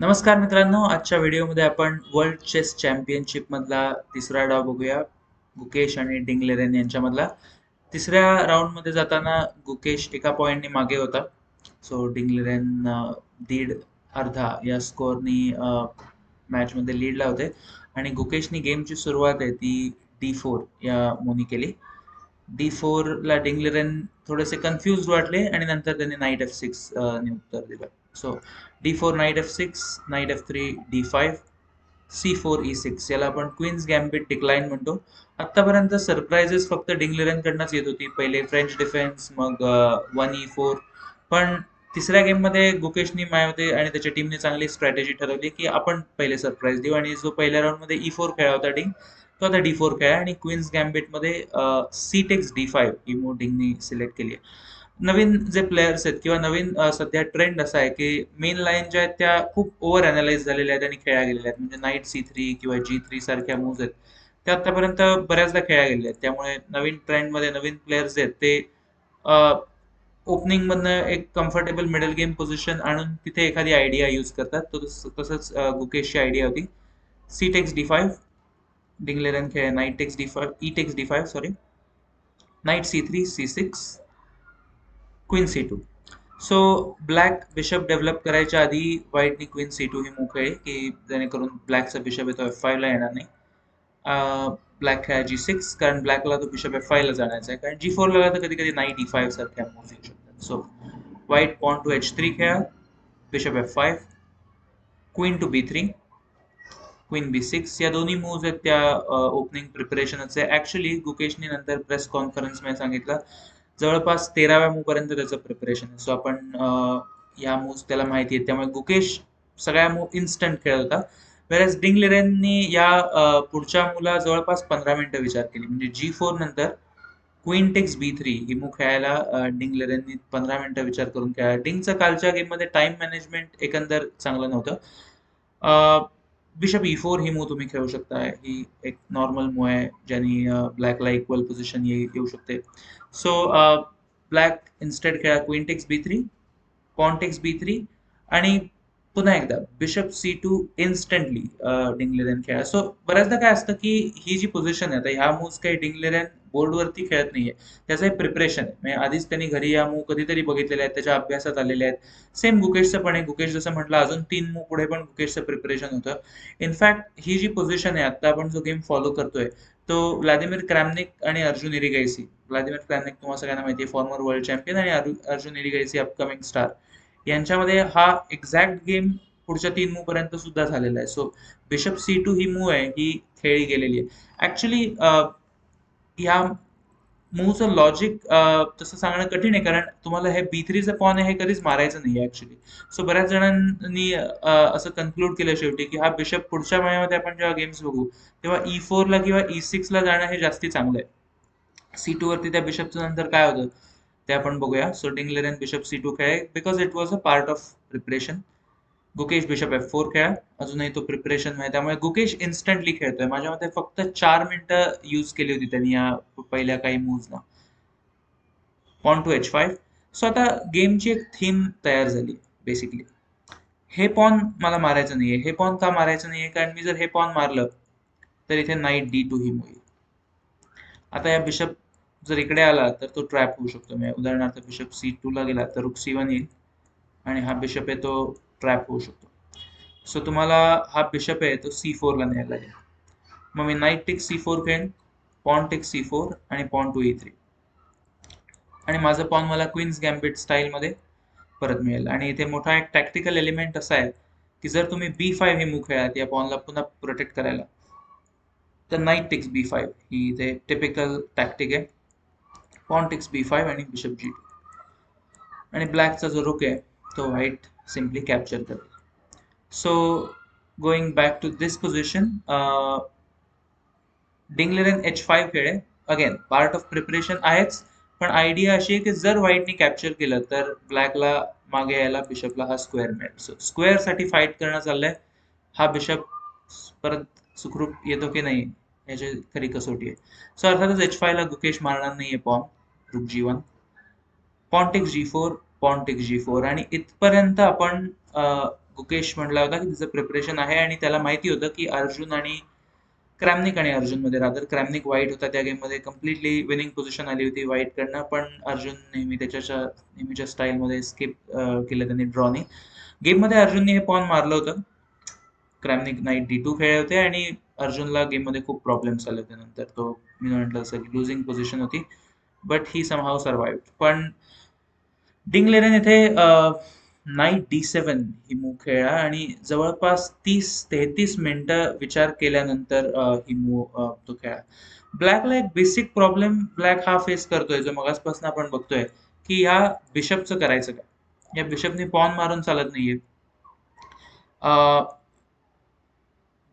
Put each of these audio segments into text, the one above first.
नमस्कार मित्रांनो आजच्या व्हिडिओमध्ये आपण वर्ल्ड चेस चॅम्पियनशिप मधला तिसरा डाव बघूया. गुकेश आणि डिंगलेरेन यांच्यामधला. तिसऱ्या राऊंडमध्ये जाताना गुकेश एका पॉइंटने मागे होता. सो डिंगलेरेन दीड अर्धा या स्कोअरनी मॅचमध्ये लीडला होते. आणि गुकेशनी गेमची सुरुवात आहे ती डी फोर या मोनी केली. डी फोरला डिंगलेरेन थोडेसे कन्फ्युज वाटले आणि नंतर त्यांनी नाईट एफ सिक्स ने उत्तर दिलं. So D four knight F six knight F three D five C four E six याला आपण क्वीन्स गॅम्बिट डिक्लाइन म्हणतो. आतापर्यंत सरप्राइजेस फक्त डिंगलेरनकडनंच येत होती. पहिले फ्रेंच डिफेन्स मग वन ई फोर पण तिसऱ्या गेममध्ये गुकेशनी मायावते आणि त्याच्या टीमने चांगली स्ट्रॅटेजी ठरवली की आपण पहिले सरप्राईज देऊ. आणि जो पहिल्या राऊंडमध्ये ई e फोर खेळा होता डिंग तो आता डी फोर खेळा आणि क्वीन्स गॅम्बिटमध्ये सी टेक्स डी फाईव्ह ही मो डिंगनी सिलेक्ट केली आहे. नवीन जे प्लेयर्स आहेत किंवा नवीन सध्या ट्रेंड असा आहे की मेन लाईन ज्या आहेत त्या खूप ओव्हर अनालाइज झालेल्या आहेत आणि खेळल्या गेलेल्या आहेत. म्हणजे नाईट सी थ्री किंवा जी थ्री सारख्या मूव्ज आहेत. त्या आतापर्यंत बऱ्याचदा खेळल्या गेलेल्या आहेत. त्यामुळे नवीन ट्रेंडमध्ये नवीन प्लेयर्स आहेत ते ओपनिंग मधनं एक कम्फर्टेबल मिडल गेम पोझिशन आणून तिथे एखादी आयडिया यूज करतात. तसंच गुकेशची आयडिया होती. C takes D five Ding Liren खेळ knight takes D five E takes D five sorry knight C three C six queen C two so black bishop develop करायच्या आधी व्हाईटनी क्वीन सी टू ही move खेळली की जेणेकरून ब्लॅकचा bishop येतो F फाईव्हला येणार नाही. ब्लॅक खेळा जी सिक्स कारण ब्लॅकला तो बिशप एफ फायला जाण्याचा आहे. कारण जी फोरला तर कधी कधी नाईट ई फाईव्ह सारख्या मूव्ह येऊ शकतात. So white pawn to H three खेळा bishop F five queen to B three queen B six या दोन्ही मूव्ज आहेत त्या ओपनिंग प्रिपरेशनच आहे ॲक्च्युली गुकेशने नंतर प्रेस कॉन्फरन्समध्ये सांगितलं जवळपास तेराव्या मूव पर्यंत त्याचं प्रिपरेशन सो आपण या मूव्स त्याला माहिती आहेत त्यामुळे गुकेश सगळ्या मूव इन्स्टंट खेळत होता. वेळेस डिंगलेरेननी या पुढच्या मुला जवळपास पंधरा मिनिटं विचार केली. म्हणजे जी फोर नंतर क्वीन टेक्स बी थ्री ही मूव खेळायला डिंग डिंगलेरेननी पंधरा मिनिटं विचार करून खेळायला. डिंगचं कालच्या गेममध्ये टाइम मॅनेजमेंट एकंदर चांगलं नव्हतं. बिशप ई फोर ही मूव तुम्ही खेळू शकता ही एक नॉर्मल मूव आहे ज्यानी ब्लॅकला इक्वल पोझिशन येऊ शकते. सो ब्लॅक इन्स्टेड खेळा क्विंटेक्स बी थ्री कॉनटेक्स बी थ्री आणि पुन्हा एकदा bishop C two instantly Ding Liren खेळा. सो बऱ्याचदा काय असतं की ही जी पोझिशन आहे आता ह्या मूव्स काही डिंगलेरन बोर्डवरती खेळत नाहीये. त्याचं एक प्रिपरेशन आहे. म्हणजे आधीच त्यांनी घरी या मूव कधीतरी बघितलेल्या आहेत त्याच्या अभ्यासात आलेल्या आहेत. सेम गुकेशचं पण आहे. गुकेश जसं म्हटलं अजून तीन मूव पुढे पण गुकेशचं प्रिपरेशन होतं. इनफॅक्ट ही जी पोझिशन आहे आता आपण जो गेम फॉलो करतोय तो व्लादिमीर क्रॅमनिक आणि अर्जुन इरिगायसी व्लादिमीर क्रॅमनिक तुम्हाला सगळ्यांना माहिती आहे फॉर्मर वर्ल्ड चॅम्पियन आणि अर्जुन इरिगायसी अपकमिंग स्टार यांच्यामध्ये हा एक्झॅक्ट गेम पुढच्या तीन मूव पर्यंत सुद्धा झालेला आहे. सो बिशप सी टू ही मूव आहे ही खेळली गेलेली आहे. ऍक्च्युली या मूवचं लॉजिक तसं सांगणं कठीण आहे कारण तुम्हाला हे बी थ्रीचं पॉन आहे हे कधीच मारायचं नाही ऍक्च्युली सो बऱ्याच जणांनी असं कन्क्लूड केलं शेवटी की हा बिशप पुढच्या महिन्यामध्ये आपण जेव्हा गेम्स बघू तेव्हा e ई फोरला किंवा e ई सिक्सला जाणं हे जास्ती चांगलं आहे. सी टू वरती त्या बिशपचं नंतर काय होतं? ते आपण बघूया. So Ding Liren bishop C two खेळ because it was a part of preparation Gukesh bishop F four खेळा. अजूनही तो प्रिपरेशन आहे. त्यामुळे गुकेश इन्स्टंटली खेळतोय. माझ्या मते फक्त चार मिनिटं यूज केली होती त्यांनी या पहिल्या काही मूव्सना pawn to H five so आता गेमची एक थीम तयार झाली बेसिकली हे पॉन मला मारायचं नाहीये. हे पॉन का मारायचं नाहीये? कारण मी जर हे पॉन मारलं तर इथे नाईट डी टू ही होईल. आता या बिशप जर इकडे आला तर तो ट्रॅप होऊ शकतो. मी उदाहरणार्थ बिशप सी टू ला गेला तर रुक सी वन येईल. आणि हा बिशप आहे तो ट्रॅप होऊ शकतो. सो तुम्हाला हा बिशप आहे तो सी फोरला न्यायला लागेल. मग मी नाईट टेक सी फोर खेळेन पॉन टेक सी फोर आणि पॉन टू ई थ्री आणि माझं पॉन मला क्वीन्स गॅम्बिट स्टाईलमध्ये परत मिळेल. आणि इथे मोठा एक टॅक्टिकल एलिमेंट असा आहे की जर तुम्ही बी फाईव्ह हे मूव खेळात या पॉनला पुन्हा प्रोटेक्ट करायला तर नाईट टेक्स बी फाईव्ह ही इथे टिपिकल टॅक्टिक आहे. पॉन टेक्स बी फाईव्ह आणि बिशप जी टू आणि ब्लॅकचा जो रुक आहे तो व्हाईट सिम्पली कॅप्चर करेल so going back to this position and H five खेळे अगेन पार्ट ऑफ प्रिपरेशन आहेच पण आयडिया अशी आहे की जर व्हाईटनी कॅप्चर केलं तर ब्लॅकला मागे यायला बिशपला हा स्क्वेअर मिळेल. सो स्क्वेअरसाठी फाईट करणं चाललंय. हा बिशप परत सुखरूप येतो की नाही याची खरी कसोटी आहे. सो अर्थातच एच फायला गुकेश मारणार नाहीये pawn rook G one pawn takes G four pawn takes G four आणि इथपर्यंत आपण गुकेश म्हणला होता की तिचं प्रिपरेशन आहे आणि त्याला माहिती होतं की अर्जुन आणि क्रॅमनिक आणि अर्जुनमध्ये रादर क्रॅमनिक वाईट होता. त्या गेममध्ये कम्प्लिटली विनिंग पोझिशन आली होती वाईट कडनं पण अर्जुन नेहमी त्याच्या नेहमीच्या स्टाईलमध्ये स्किप केलं त्यांनी ड्रॉनी गेममध्ये अर्जुनने हे पॉन मारलं होतं. क्रॅमनिक नाईट डी टू खेळले होते आणि अर्जुनला गेममध्ये खूप प्रॉब्लेम्स आले होते नंतर. तो मी म्हटलं असं लुझिंग पोझिशन होती बट ही समहाव सर्वाईव्ह पण डिंगलेरन येथे नाईट डी सेवन ही मूव खेळला आणि जवळपास तीस तेहतीस मिनिटं विचार केल्यानंतर ही मूव तो खेळला ब्लॅकला एक बेसिक प्रॉब्लेम ब्लॅक हा फेस करतोय जो मगासपासून आपण बघतोय की या बिशपचं करायचं काय? या बिशपने पॉन मारून चालत नाहीये.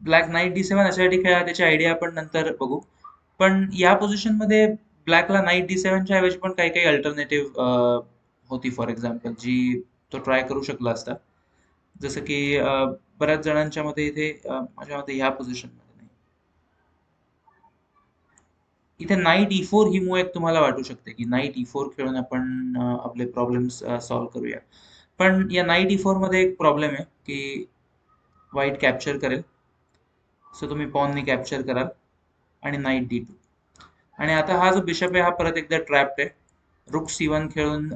ब्लॅक नाईट डी सेवन अशासाठी खेळा त्याची आयडिया आपण नंतर बघू. पण या पोझिशनमध्ये ब्लॅकला नाईट डी सेवनच्या ऐवजी पण काही काही अल्टरनेटिव्ह होती फॉर एक्झाम्पल जी तो ट्राय करू शकला असता. जसं की बऱ्याच जणांच्या मध्ये इथे माझ्या मते ह्या पोझिशनमध्ये नाही. इथे नाईट ई फोर ही मूव एक तुम्हाला वाटू शकते की नाईट ई फोर खेळून आपण आपले प्रॉब्लेम्स सॉल्व्ह करूया. पण या नाईट ई फोरमध्ये एक प्रॉब्लेम आहे की व्हाईट कॅप्चर करेल. सो तुम्ही पॉनने कॅप्चर कराल. आणि नाईट डी टू आणि आता हा जो बिशप आहे हा परत एकदा ट्रॅप्ड आहे. रुक सी वन खेळून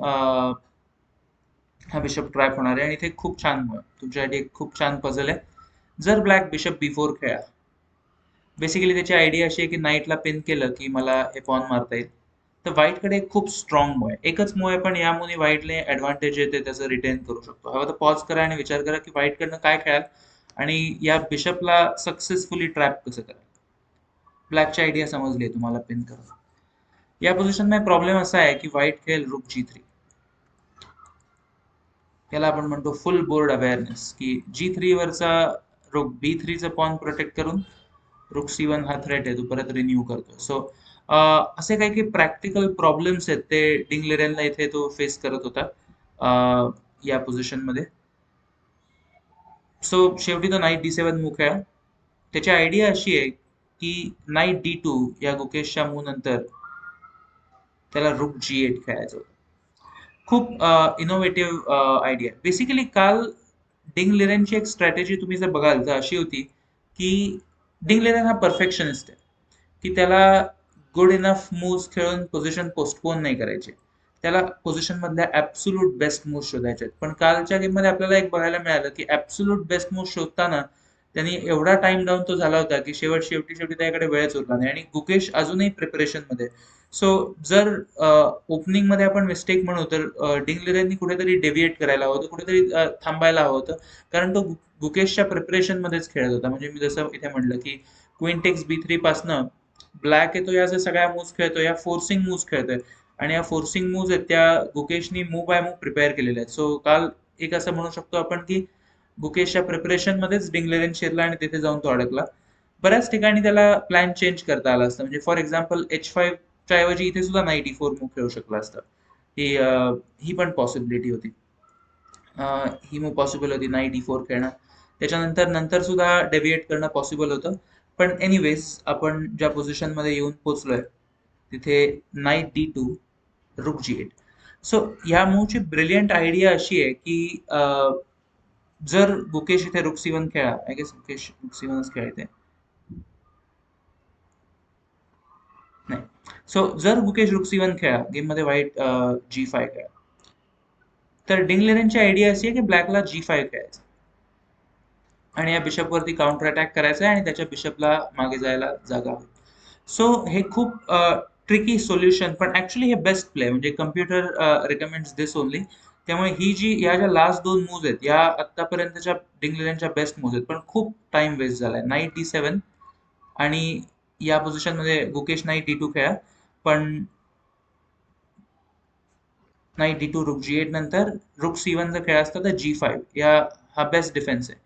हा बिशप ट्रॅप होणार आहे आणि इथे खूप छान आहे. तुमच्यासाठी एक खूप छान पझल आहे. जर ब्लॅक बिशप बी फोर खेळा. बेसिकली त्याची आयडिया अशी आहे की नाईटला पिन केलं की मला हे पॉन मारता येईल. तर व्हाईटकडे खूप स्ट्रॉंग मूव आहे एकच मूव आहे पण या मुली व्हाईटने ऍडव्हान्टेज येते त्याचं रिटेन करू शकतो. हवं तर पॉज करा आणि विचार करा की व्हाईटकडनं काय खेळाल आणि या बिशपला सक्सेसफुली ट्रॅप कसं कराल? ब्लॅकची आयडिया समजली आहे तुम्हाला पिन करा या पोझिशनमध्ये प्रॉब्लेम असा आहे की व्हाईट खेळ रुक जी थ्री याला आपण म्हणतो फुल बोर्ड अवेअरनेस की जी थ्री वरचा रुक बी थ्रीचं पॉन प्रोटेक्ट करून रुक सी वन हा थ्रेट आहे तो परत रिन्यू करतो. सो असे काही काही प्रॅक्टिकल प्रॉब्लेम्स आहेत ते डिंगलेरेनला इथे तो फेस करत होता या या पोझिशनमध्ये सो शेवटी तो नाईट डी सेवन मुख आहे. त्याची आयडिया अशी आहे की नाईट डी टू या गुकेशच्या मूव नंतर त्याला रुक जी एट खेळायचं होतं. खूप इनोव्हेटिव्ह आयडिया बेसिकली काल डिंग लिरेनची एक स्ट्रॅटेजी तुम्ही जर बघाल तर अशी होती की डिंग लिरेन हा परफेक्शनिस्ट आहे. की त्याला गुड इनफ मूव्स खेळून पोझिशन पोस्टपोन नाही करायचे. त्याला पोझिशन मधल्या बेस्ट मूव्ह शोधायचे आहेत. पण कालच्या गेममध्ये आपल्याला एक बघायला मिळालं की ऍब्सुलूट बेस्ट मूव्ह शोधताना त्यांनी एवढा टाइम डाऊन तो झाला होता की शेवट शेवटी शेवटी त्याकडे वेळच उरला नाही. आणि गुकेश अजूनही प्रिपरेशनमध्ये सो जर ओपनिंगमध्ये आपण मिस्टेक म्हणू तर डिंगलेरेंनी कुठेतरी डेव्हिएट करायला हवं होतं कुठेतरी थांबायला हवं होतं. कारण तो गुकेशच्या प्रिपरेशन मध्येच खेळत होता. म्हणजे मी जसं इथे म्हटलं की क्विंटेक्स बी थ्री पासनं ब्लॅक येतो या ज्या सगळ्या मूव्ह खेळतो या फोर्सिंग मूव्ज खेळतोय. आणि या फोर्सिंग मूव्स आहेत त्या गुकेशनी मूव बाय मूव प्रिपेअर केलेल्या आहेत. सो काल एक असं म्हणू शकतो आपण की गुकेशच्या प्रिपरेशन मध्येच डिंगलेरन शिरला आणि तिथे जाऊन तो अडकला. बऱ्याच ठिकाणी त्याला प्लॅन चेंज करता आला असतं. म्हणजे फॉर एक्झाम्पल एच फाईव्ह फाईव्हच्या ऐवजी इथे सुद्धा नाईटी फोर मूव खेळू शकला असता. ही ही पण पॉसिबिलिटी होती. ही मूव पॉसिबल होती नाईट डी फोर खेळणं. त्याच्यानंतर नंतर सुद्धा डेव्हिएट करणं पॉसिबल होतं. पण एनिवेज आपण ज्या पोझिशनमध्ये येऊन पोहोचलोय तिथे नाईट डी टू रुक जी एट सो ह्या मूवची ब्रिलियंट आयडिया अशी आहे की जर गुकेश इथे रुक वन खेळा आय गेस गुकेश रुक खेळते नाही. सो जर गुकेश रुक इव्हन वन खेळा गेममध्ये व्हाईट जी फाय खेळा तर डिंगलेरनची आयडिया अशी आहे की ब्लॅकला जी फाय खेळायचं. आणि या बिशपवरती काउंटर अटॅक करायचा आहे आणि त्याच्या बिशपला मागे जायला जागा हवी. सो हे खूप ट्रिकी सोल्युशन पण ऍक्च्युली हे बेस्ट प्ले म्हणजे कम्प्युटर रिकमेंड्स दिस ओनली त्यामुळे ही जी या ज्या लास्ट दोन मूव्ज आहेत या आतापर्यंतच्या डिंगलेरनच्या बेस्ट मूव्ज आहेत पण खूप टाइम वेस्ट झालाय. नाईट डी सेवन आणि या पोझिशन मध्ये गुकेश नाईट डी टू खेळा पण नाईट डी टू रुक जी एट नंतर रुक सी वन जर खेळा असता तर जी फाईव्ह या हा बेस्ट डिफेन्स आहे.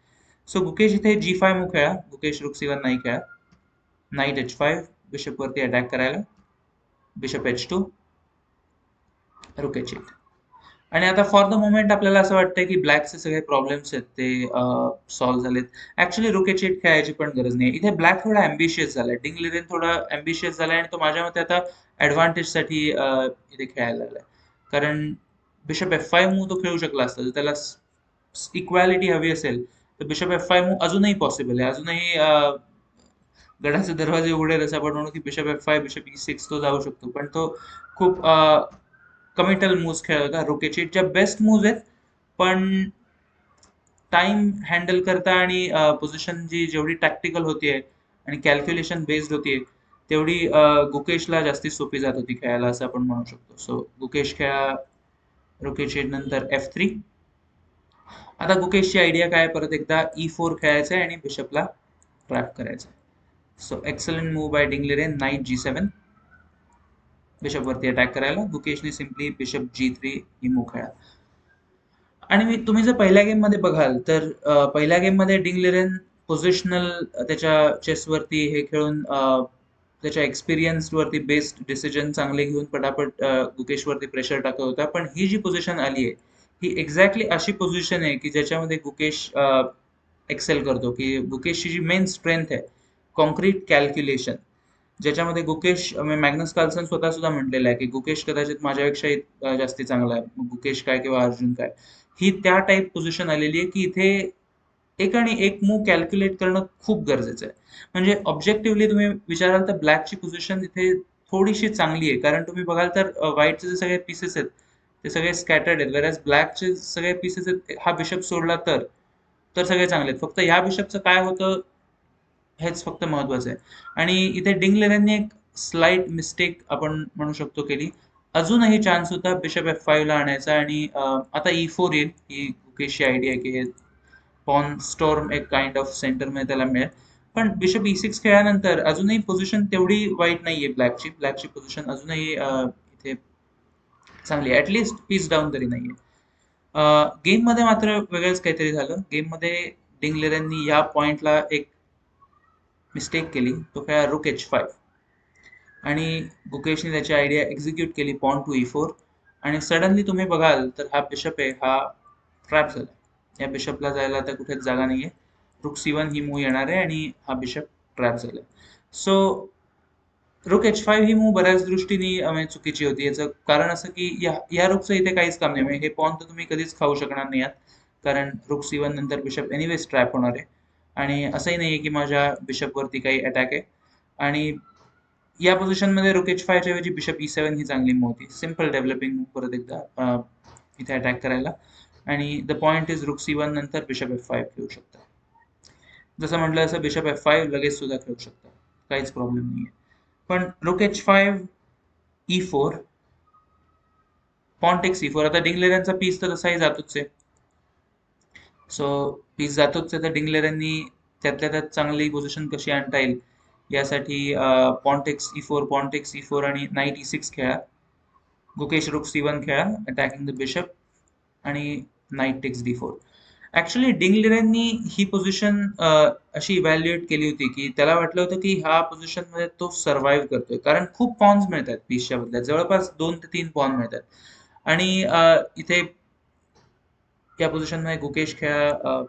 सो गुकेश इथे जी फाय मूव खेळा गुकेश रुक सी वन नाही खेळा नाईट एच फाईव्ह बिशप वरती अटॅक करायला. Bishop H two rook H eight आणि आता फॉर द मोमेंट आपल्याला असं वाटतंय की ब्लॅकचे सगळे प्रॉब्लेम्स आहेत ते सॉल्व्ह झालेत. ऍक्च्युली रुक खेळायची पण गरज नाही. इथे ब्लॅक थोडा अम्बिशियस झालाय. डिंग लिरेन थोडा अम्बिशियस झालाय आणि तो माझ्या मते आता ऍडव्हान्टेजसाठी इथे खेळायला लागलाय. कारण बिशप एफ फाय मू तो खेळू शकला असता जर त्याला इक्वॅलिटी हवी असेल तर बिशप एफ फाय मू अजूनही पॉसिबल आहे. अजूनही गडाचे दरवाजे उघडेल असं आपण म्हणू की bishop F five bishop E six तो जाऊ शकतो. पण तो खूप कमिटल मूव्स खेळत होता रोकेची. ज्या बेस्ट मूव्स आहेत पण टाइम हँडल करता आणि पोझिशन जी जेवढी टॅक्टिकल होतीये आणि कॅल्क्युलेशन बेस्ड होतीये तेवढी गुकेशला जास्ती सोपी जात होती खेळायला असं आपण म्हणू शकतो. सो गुकेश खेळा रोकेची नंतर एफ थ्री आता गुकेशची आयडिया काय परत एकदा e ई फोर खेळायचं आहे आणि बिशपला ट्रॅप करायचं आहे. So excellent move by Ding Liren knight G seven bishop वरती अटॅक करायला. गुकेशने सिम्पली बिशप जी थ्री ही मोकळा खेळा आणि मी तुम्ही जर पहिल्या गेममध्ये बघाल तर पहिल्या गेममध्ये डिंगलेरेन पोझिशनल त्याच्या चेसवरती हे खेळून त्याच्या एक्सपिरियन्स वरती बेस्ड डिसिजन चांगले घेऊन पटापट अं, गुकेशवरती प्रेशर टाकत होता. पण ही जी पोझिशन आली आहे ही एक्झॅक्टली अशी पोझिशन आहे की ज्याच्यामध्ये गुकेश एक्सेल करतो. की गुकेशची जी मेन स्ट्रेंथ आहे कॉन्क्रीट कॅल्क्युलेशन ज्याच्यामध्ये गुकेश मॅग्नस कार्लसन स्वतः सुद्धा म्हटलेलं आहे की गुकेश कदाचित माझ्यापेक्षा जास्ती चांगला आहे. गुकेश काय किंवा अर्जुन काय? ही त्या टाईप पोझिशन आलेली आहे की इथे एक आणि एक मूव कॅल्क्युलेट करणं खूप गरजेचं आहे. म्हणजे ऑब्जेक्टिव्हली तुम्ही विचाराल तर ब्लॅकची पोझिशन इथे थोडीशी चांगली आहे. कारण तुम्ही बघाल तर व्हाईटचे जे सगळे पीसेस आहेत ते सगळे स्कॅटर्ड आहेत. वेरॅज ब्लॅकचे सगळे पीसेस आहेत हा बिशप सोडला तर तर सगळे चांगले आहेत. फक्त ह्या बिशपचं काय होतं हेच फक्त महत्वाचं आहे. आणि इथे डिंग एक स्लाईट मिस्टेक आपण म्हणू शकतो केली. अजूनही चान्स होता बिशप एफ फाईव्ह ला आणायचा आणि आता e ई फोर येईल. ही कुकेशची आयडिया आहे की हे पॉन स्टॉर्म एक काइंड ऑफ सेंटरमध्ये त्याला मिळेल. पण बिशप ई e सिक्स खेळल्यानंतर अजूनही पोझिशन तेवढी वाईट नाहीये ब्लॅकची ब्लॅकची पोझिशन अजूनही इथे चांगली आहे. ॲटलिस्ट पीस डाऊन तरी नाहीये. गेममध्ये मात्र वेगळंच काहीतरी झालं. गेममध्ये डिंग या पॉईंटला एक मिस्टेक केली तो खेळा रुक एच फाईव्ह आणि गुकेशने त्याची आयडिया एक्झिक्यूट केली पॉन टू ई फोर आणि सडनली तुम्ही बघाल तर हा बिशप आहे हा ट्रॅप झाला. या बिशपला जायला आता कुठेच जागा नाहीये. रुक सी वन ही मूव येणार आहे आणि हा बिशप ट्रॅप झाला. सो रुक एच फाईव्ह ही मूव बऱ्याच दृष्टीने म्हणजे चुकीची होती. याचं कारण असं की या या रुकचं इथे काहीच काम नाही. म्हणजे हे पॉन तर तुम्ही कधीच खाऊ शकणार नाही आहात. कारण रुक सी वन नंतर बिशप एनिवेज ट्रॅप होणार आहे. आणि असंही नाही आहे की माझ्या बिशपवरती काही अटॅक आहे. आणि या पोझिशनमध्ये रुक एच फायच्या ऐवजी बिशप ई सेवन ही चांगली मूव होती. सिंपल डेव्हलपिंग परत एकदा इथे अटॅक करायला. आणि the point is rook C one नंतर बिशप एफ फाईव्ह खेळू शकता. जसं म्हटलं असं बिशप एफ फाईव्ह लगेच सुद्धा खेळू शकता. काहीच प्रॉब्लेम नाही आहे पण rook H five E four pawn takes E four आता डिंगलेरांचा पीस तर तसाही जातोच आहे. सो पीस जातोच आहे तर त्यातल्या त्यात चांगली पोझिशन कशी आणता येईल यासाठी pawn takes E four pawn takes E four आणि नाईट ई सिक्स खेळा. गुकेश रुक सी वन खेळा अटॅकिंग द बिशप आणि knight takes D four actually डिंगलेरांनी ही पोझिशन अशी इव्हॅल्युएट केली होती की त्याला वाटलं होतं की ह्या पोझिशनमध्ये तो सर्व्हाइव्ह करतोय. कारण खूप पॉन्स मिळतात पीसच्या बदल्यात जवळपास दोन ते तीन पॉन मिळतात. आणि इथे या पोझिशन में गुकेश खेळा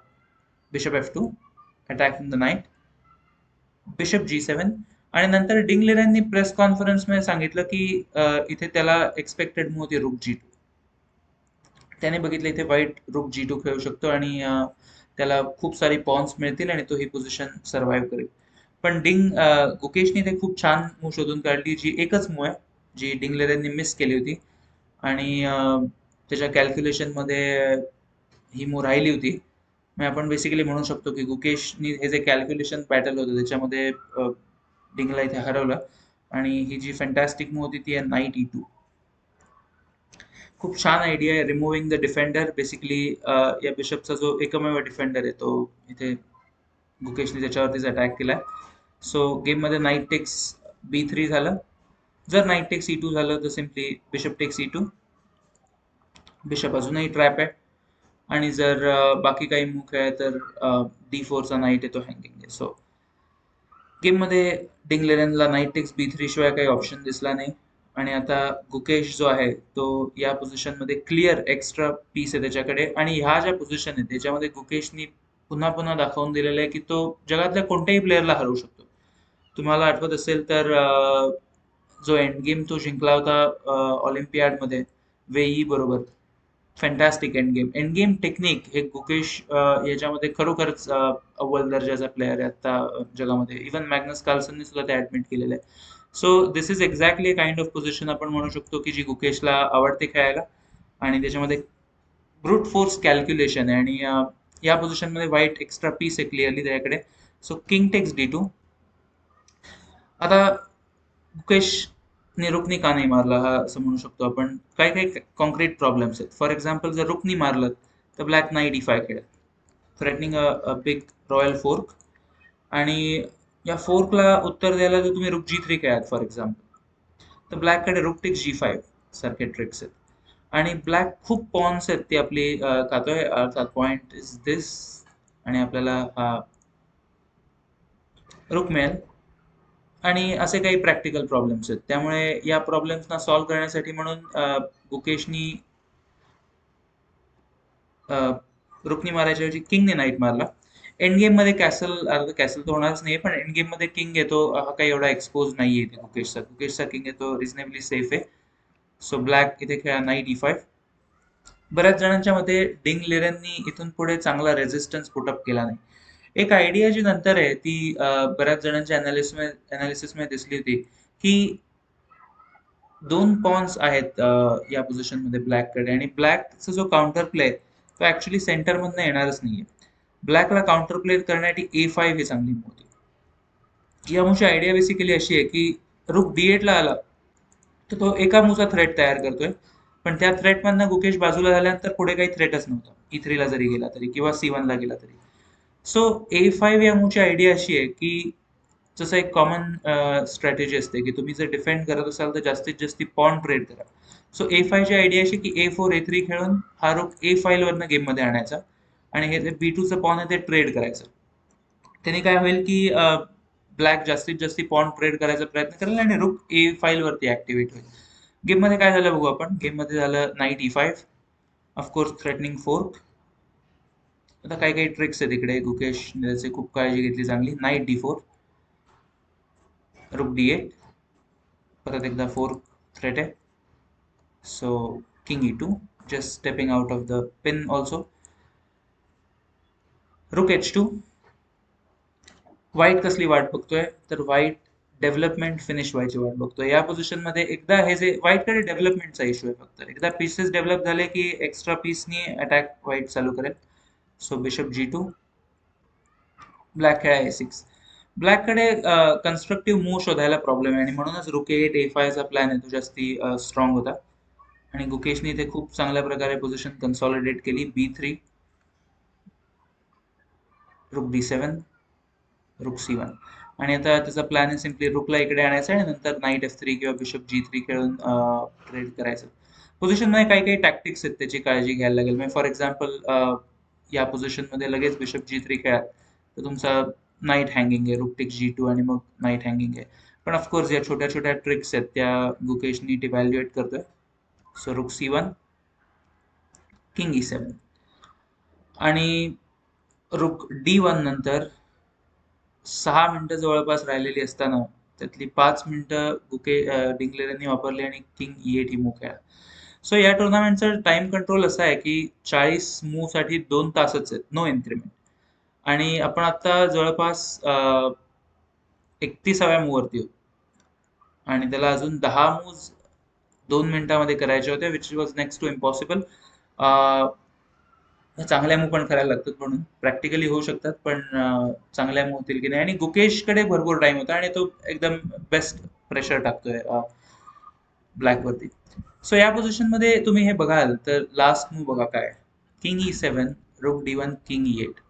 bishop F two attacking the knight bishop G seven आणि नंतर डिंगलेरांनी प्रेस कॉन्फरन्समध्ये सांगितलं की इथे त्याला एक्सपेक्टेड मूव्ह होती रुक जी टू त्याने बघितलं इथे वाईट रुक जी टू खेळू शकतो आणि त्याला खूप सारी पॉन्स मिळतील आणि तो ही पोझिशन सर्व्हाइव्ह करेल. पण डिंग गुकेशने ते खूप छान मूव शोधून काढली जी एकच मूव आहे जी डिंगलेरांनी मिस केली होती. आणि त्याच्या कॅल्क्युलेशनमध्ये ही मूव राहिली होती. आपण बेसिकली म्हणू शकतो की गुकेशनी हे जे कॅल्क्युलेशन बॅटल होतं त्याच्यामध्ये डिंगला इथे हरवलं आणि ही जी फॅन्टॅस्टिक मूव होती ती आहे नाईट ई टू खूप छान आयडिया आहे. रिमूव्हिंग द डिफेंडर बेसिकली या बिशपचा जो एकमेव डिफेंडर आहे तो इथे गुकेशने त्याच्यावरतीच अटॅक केला सो गेममध्ये नाईट टेक्स बी थ्री झालं. जर नाईट टेक्स ई टू झालं तर simply bishop takes E two bishop अजूनही ट्रॅप आहे. आणि जर बाकी काही मुख आहे तर डी फोरचा नाईट येतो हँगिंग आहे सो गेममध्ये डिंगलेरनला नाईट टेक्स बी थ्री शिवाय काही ऑप्शन दिसला नाही. आणि आता गुकेश जो आहे तो या पोझिशनमध्ये क्लिअर एक्स्ट्रा पीस आहे त्याच्याकडे. आणि ह्या ज्या पोझिशन आहे त्याच्यामध्ये गुकेशनी पुन्हा पुन्हा दाखवून दिलेलं आहे की तो जगातल्या कोणत्याही प्लेअरला हरवू शकतो. तुम्हाला आठवत असेल तर जो एंड गेम तो जिंकला होता ऑलिम्पियाडमध्ये वेई बरोबर. Fantastic end game end game technique हे गुकेश याच्यामध्ये खरोखरच अव्वल दर्जाचा प्लेअर आहे आता जगामध्ये. इवन मॅग्नस कार्लसनने सुद्धा ते ऍडमिट केलेलं आहे. So this is exactly kind of position आपण म्हणू शकतो की जी गुकेशला आवडते खेळायला. आणि त्याच्यामध्ये ब्रूट फोर्स कॅल्क्युलेशन आहे. आणि या पोझिशनमध्ये वाईट एक्स्ट्रा पीस आहे क्लिअरली त्याच्याकडे. So king takes D two आता गुकेश मुकेशने रुकनी का नाही मारला हा असं म्हणू शकतो आपण. काही काही कॉन्क्रीट प्रॉब्लेम्स आहेत. फॉर एक्झाम्पल जर रुकनी मारलं तर ब्लॅक नाईट डी फाय खेळत threatening a big royal fork आणि या फोर्कला उत्तर द्यायला जर तुम्ही रुक जी थ्री खेळात फॉर एक्झाम्पल तर ब्लॅककडे रुक टेक्स जी फाईव्ह सारखे ट्रिक्स आहेत. आणि ब्लॅक खूप पॉन्स आहेत ती आपली खातोय. अर्थात पॉइंट इज दिस आणि आपल्याला हा रुक मिळेल आणि असे काही प्रॅक्टिकल प्रॉब्लेम्स आहेत. त्यामुळे या प्रॉब्लेम्सना सॉल्व्ह करण्यासाठी म्हणून गुकेशनी अ, मारायच्याऐवजी किंगने नाईट मारला. एंड गेममध्ये कॅसल अर्ध कॅसल तर होणारच नाही पण एंड गेममध्ये किंग येतो हा काही एवढा एक्सपोज नाहीये आहे गुकेशचा गुकेशचा किंग येतो रिझनेबली सेफ आहे. सो ब्लॅक इथे खेळा नाईट ई फाईव्ह बऱ्याच जणांच्या मते डिंग लिरेननी इथून पुढे चांगला रेझिस्टन्स पुटअप केला नाही. एक आयडिया जी नंतर आहे ती बऱ्याच जणांच्या अनालिसिसमध्ये दिसली होती की दोन पॉन्स आहेत या पोझिशनमध्ये ब्लॅककडे आणि ब्लॅकचा जो काउंटर प्ले तो ऍक्च्युली सेंटर मधनं येणारच नाहीये. ब्लॅकला काउंटर प्ले करण्यासाठी ए फाईव्ह ही चांगली मूव होती. यामुळे आयडिया बेसिकली अशी आहे की रुक डी एटला आला तर तो एका मूवचा थ्रेट तयार करतोय. पण त्या थ्रेटमधनं गुकेश बाजूला झाल्यानंतर पुढे काही थ्रेटच नव्हता. ई थ्रीला जरी गेला तरी किंवा सी वनला गेला तरी. सो ए फाईव्ह या मूवची आयडिया अशी आहे की जसं एक कॉमन स्ट्रॅटेजी असते की तुम्ही जर डिफेंड करत असाल तर जास्तीत जास्त पॉन ट्रेड करा. सो ए फायची आयडिया अशी की ए फोर ए थ्री खेळून हा रोक ए फाईल वरनं गेममध्ये आणायचा आणि हे जे बी टूचं पॉन आहे ते ट्रेड करायचं. त्याने काय होईल की ब्लॅक जास्तीत जास्त पॉन ट्रेड करायचा प्रयत्न करेल आणि रुक ए फाईल वरती ऍक्टिव्हेट होईल. गेममध्ये काय झालं बघू आपण? गेममध्ये झालं knight E five of course threatening fork आता काही काही ट्रिक्स आहेत इकडे? गुकेश त्याची खूप काळजी घेतली चांगली. Knight D four rook D eight परत एकदा फोर्क थ्रेट आहे. So king E two just stepping out of the pin also rook H two white कसली वाट बघतोय? तर व्हाईट डेव्हलपमेंट फिनिश व्हायची वाट बघतोय. या पोझिशन मध्ये एकदा हे जे व्हाईटकडे डेव्हलपमेंटचा इश्यू आहे फक्त. एकदा पीसेस डेव्हलप झाले की एक्स्ट्रा पीसनी अटॅक व्हाईट चालू करेल. So bishop G two black खेळा ए सिक्स ब्लॅककडे कन्स्ट्रक्टिव्ह मूव शोधायला प्रॉब्लेम आहे. आणि म्हणूनच रुके एट ए फायचा प्लॅन आहे तो जास्ती स्ट्रॉंग होता. आणि गुकेशने इथे खूप चांगल्या प्रकारे पोझिशन कन्सॉलिडेट केली. बी थ्री रुक डी सेवन रुक सी वन आणि आता त्याचा प्लॅन आहे सिम्पली रुकला इकडे आणायचा आणि नंतर नाईट एफ थ्री किंवा बिशप जी थ्री खेळून ट्रेड करायचं. पोझिशनमध्ये काही काही टॅक्टिक्स आहेत त्याची काळजी घ्यायला लागेल. म्हणजे फॉर एक्झाम्पल या पोझिशनमध्ये लगेच बिशप जी थ्री खेळात. तर तुमचा नाईट हँगिंग आहे रुपटिक जी टू आणि मग नाईट हँगिंग आहे. पण ऑफकोर्स या छोट्या छोट्या ट्रिक्स आहेत त्या गुकेशनी इव्हॅल्युएट करतोय. So rook C one king E seven आणि रुक डी वन नंतर सहा मिनिटं जवळपास राहिलेली असताना त्यातली पाच मिनिटं गुके डिंगलेरांनी वापरली आणि किंग ई एट ही खेळा सो या टुर्नामेंटचा टाइम कंट्रोल असा आहे की चाळीस मूवसाठी दोन तासच आहेत नो इन्क्रीमेंट आणि आपण आता जवळपास एकतीसाव्या मूववरती होतो. आणि त्याला अजून दहा मूव्ज दोन मिनिटामध्ये करायचे होते which was next to impossible चांगल्या मूव पण करायला लागतात म्हणून. प्रॅक्टिकली होऊ शकतात पण चांगल्या मूव होतील की नाही. आणि गुकेशकडे भरपूर टाइम होता आणि तो एकदम बेस्ट प्रेशर टाकतोय ब्लॅक वरती. सो या पोझिशनमध्ये तुम्ही हे बघाल तर लास्ट मूव्ह बघा काय? King E seven rook D one king E eight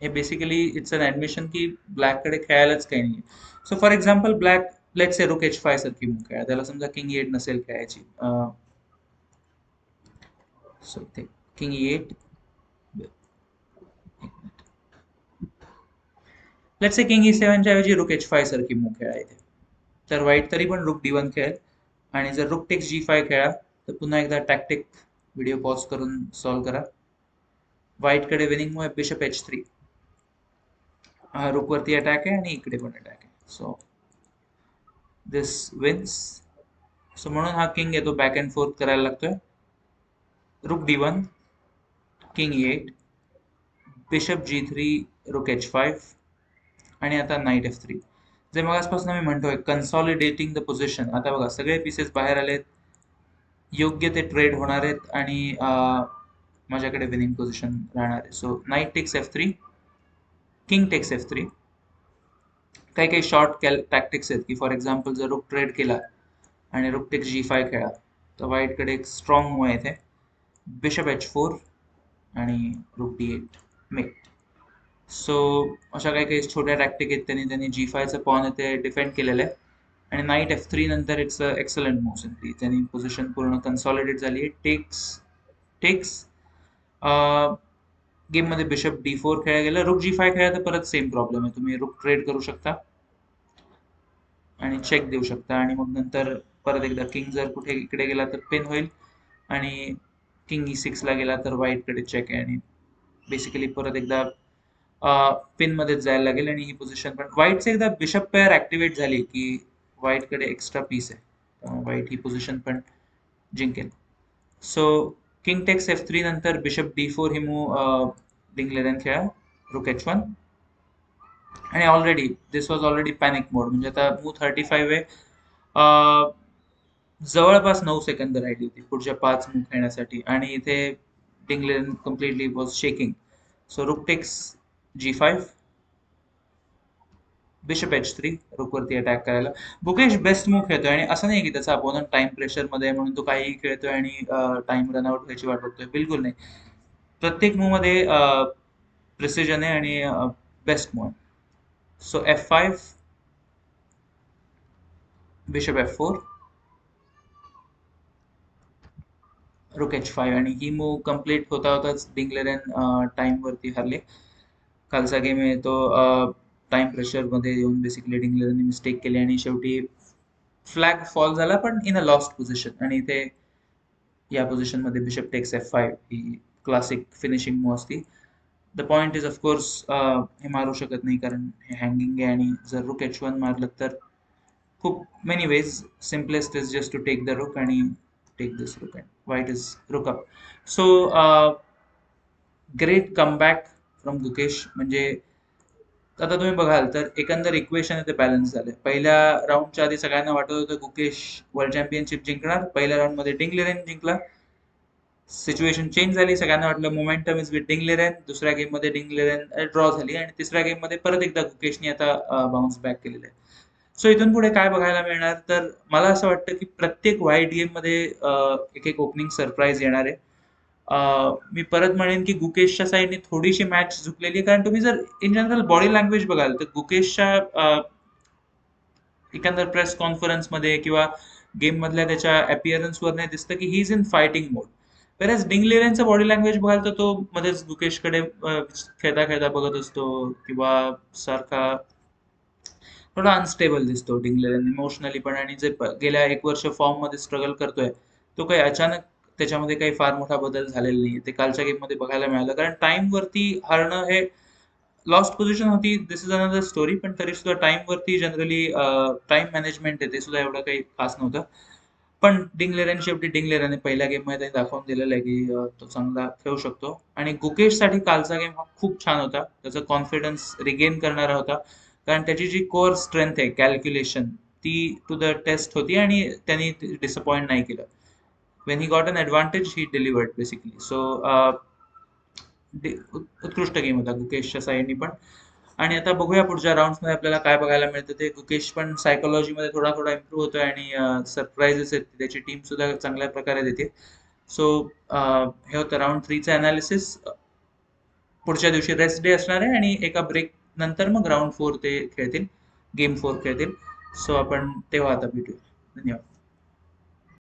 हे बेसिकली इट्स अन ऍडमिशन की ब्लॅककडे खेळायलाच काही नाही so for example black let's a rook H five सारखी मूव्ह खेळा. त्याला समजा किंग ई एट नसेल खेळायची. सो ते king E eight let's a king E सेवनच्या ऐवजी रुक एच फाय सारखी मूव्ह खेळा इथे. तर वाईट तरी पण रुक डी वन खेळेल. आणि जर रुक टेक्स जी फाय खेळा तर पुन्हा एकदा टॅक्टिक व्हिडिओ पॉज करून सॉल्व्ह करा. व्हाईटकडे विनिंग आहे बिशप एच थ्री रुक वरती अटॅक आहे आणि इकडे पण अटॅक आहे. सो दिस विन्स सो म्हणून हा किंग आहे तो बॅक अँड फोर्थ करायला लागतोय. Rook D one king eight bishop G three rook H five आणि आता नाईट एफ़ थ्री जे मगासपासून मी म्हणतोय कन्सॉलिडेटिंग द पोझिशन आता बघा सगळे पीसेस बाहेर आलेत. योग्य ते ट्रेड होणार आहेत आणि माझ्याकडे विनिंग पोझिशन राहणार आहे. So knight takes F three king takes F three काही काही शॉर्ट कॅल टॅक्टिक्स आहेत की फॉर एक्झाम्पल जर रुक ट्रेड केला आणि रुक टेक्स जी फाय खेळा तर व्हाईटकडे एक स्ट्रॉंग मूव आहे इथे बिशप एच फोर आणि rook D eight met so अशा काही काही छोट्या टॅक्टिक आहेत त्यांनी त्यांनी जी फायचं पॉन इथे डिफेंड केलेलं आहे. आणि नाईट एफ थ्री नंतर it's a excellent move simply त्यांनी पोझिशन पूर्ण कन्सॉलिडेट झाली आहे. टेक्स टेक्स गेममध्ये बिशप डी फोर खेळला गेला. रुक जी फाय खेळा तर परत सेम प्रॉब्लेम आहे. तुम्ही रुक ट्रेड करू शकता. आणि चेक देऊ शकता. आणि मग नंतर परत एकदा किंग जर कुठे इकडे गेला तर पेन होईल. आणि किंग ई सिक्सला गेला तर वाईटकडे चेक आहे. आणि बेसिकली परत एकदा पिन मध्येच जायला लागेल आणि ही पोझिशन पण. व्हाईटचे एकदा बिशप पेअर ऍक्टिव्हेट झाली की व्हाईटकडे एक्स्ट्रा पीस आहे. त्यामुळे व्हाईट ही पोझिशन पण जिंकेल. So king takes F three नंतर बिशप डी फोर ही मूव डिंगलेरन खेळा. रुक एच वन आणि already this was already panic mode म्हणजे आता मूव थर्टी फाईव्ह आहे जवळपास नऊ सेकंद राहिली होती पुढच्या पाच मूव खेळण्यासाठी. आणि इथे Ding Liren completely was shaking so rook takes G five bishop H three रुकवरती attack करायला. बुकेश बेस्ट मूव खेळतोय आणि असं नाही की त्याचा अपोनंट टाइम प्रेशरमध्ये म्हणून तो काहीही खेळतोय आणि टाइम रनआउट व्हायची वाट बघतोय. बिलकुल नाही. प्रत्येक मूवमध्ये प्रिसिजन आहे आणि best move so F five bishop F four rook H five आणि ही मूव कंप्लीट होता होताच डिंगलेरन टाइम वरती हरले. कालचा गेम आहे तो टाइम प्रेशरमध्ये येऊन बेसिकली डिंगलेरने मिस्टेक केली आणि शेवटी फ्लॅग फॉल झाला पण इन अ लॉस्ट पोझिशन आणि इथे या पोझिशनमध्ये बिशप टेक्स एफ फाईव्ह ही क्लासिक फिनिशिंग मूव असती. The point is of course हे मारू शकत नाही कारण हे हँगिंग आहे आणि जर रुक एच वन मारलं तर खूप many ways simplest is just to take the rook आणि take this rook and white is rook up so great comeback from Gukesh म्हणजे आता तुम्ही बघाल तर एकंदर इक्वेशन इथे बॅलन्स झाले पहिल्या राऊंडच्या आधी सगळ्यांना वाटत होतं गुकेश वर्ल्ड चॅम्पियनशिप जिंकणार. पहिल्या राऊंडमध्ये डिंगलेरेन जिंकला. सिच्युएशन चेंज झाली. सगळ्यांना वाटलं मोमेंटम इज विथ डिंगलेरेन दुसऱ्या गेममध्ये डिंगलेरेन ड्रॉ झाली. आणि तिसऱ्या गेममध्ये परत एकदा गुकेशने आता बाउन्स बॅक केलेलं आहे. सो इथून पुढे काय बघायला मिळणार? तर मला असं वाटतं की प्रत्येक वाईट गेममध्ये एक एक ओपनिंग सरप्राईज येणार आहे. मी परत म्हणेन की गुकेशच्या साईडने थोडीशी मॅच झुकलेली आहे. कारण तुम्ही जर इन जनरल बॉडी लँग्वेज बघाल तर गुकेशच्या एकंदर प्रेस कॉन्फरन्समध्ये किंवा गेम मधल्या त्याच्या अपिअरन्सवर वर नाही दिसतं की he is in fighting mode whereas डिंगलेरनचा body language बघाल तर तो मध्येच गुकेशकडे खेळता खेळता बघत असतो किंवा सारखा थोडा अनस्टेबल दिसतो डिंगलेरन इमोशनली पण. आणि जे गेल्या एक वर्ष फॉर्ममध्ये स्ट्रगल करतोय तो काही अचानक त्याच्यामध्ये काही फार मोठा बदल झालेला नाही ते कालच्या गेममध्ये बघायला मिळालं. कारण टाइम वरती हरणं हे लॉस्ट पोझिशन होती. दिस इज अनदर स्टोरी पण तरी सुद्धा टाइम वरती जनरली टाइम मॅनेजमेंट आहे ते सुद्धा एवढं काही खास नव्हतं. पण डिंगलेरन शेवटी डिंगलेरने पहिल्या गेममध्ये दाखवून दिलेलं आहे की तो चांगला खेळू शकतो. आणि गुकेशसाठी कालचा गेम हा खूप छान होता. त्याचा कॉन्फिडन्स रिगेन करणारा होता. कारण त्याची जी कोर स्ट्रेंथ आहे कॅल्क्युलेशन ती टू द टेस्ट होती आणि त्यांनी डिसअपॉइंट नाही केलं. When he got an advantage he delivered basically uh, so उत्कृष्ट गेम होता गुकेशच्या साईडनी पण. आणि आता बघूया पुढच्या राऊंडमध्ये आपल्याला काय बघायला मिळतं ते. गुकेश पण सायकोलॉजी मध्ये थोडा थोडा इम्प्रूव्ह होतोय आणि uh, सरप्राईजेस आहेत. त्याची टीम सुद्धा चांगल्या प्रकारे देते. सो uh, हे होतं राऊंड थ्रीचं अनालिसिस पुढच्या दिवशी रेस्ट डे असणार आहे आणि एका ब्रेक नंतर मग राऊंड फोर ते खेळतील. गेम फोर खेळतील. सो आपण तेव्हा आता भेटूया. धन्यवाद.